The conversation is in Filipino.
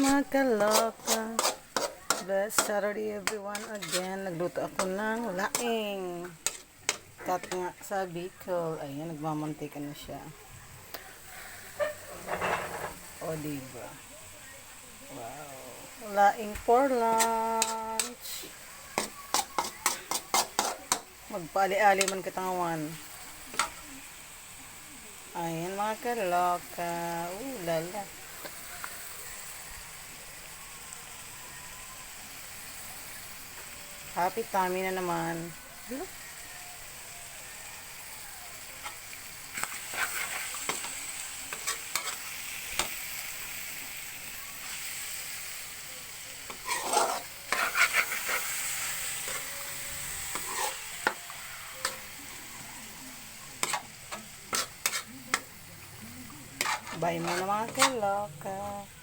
mga kaloka. Blessed Saturday everyone again. Nagluto ako ng laing. Kat nga sa Bicol. Ayan, nagmamantika na siya. O, diba? Wow. Laing for lunch. Magpaali-ali man katangawan. Ayan mga kaloka. Ooh, lala. Happy tummy na naman. Hello? Bye muna mga kaloka.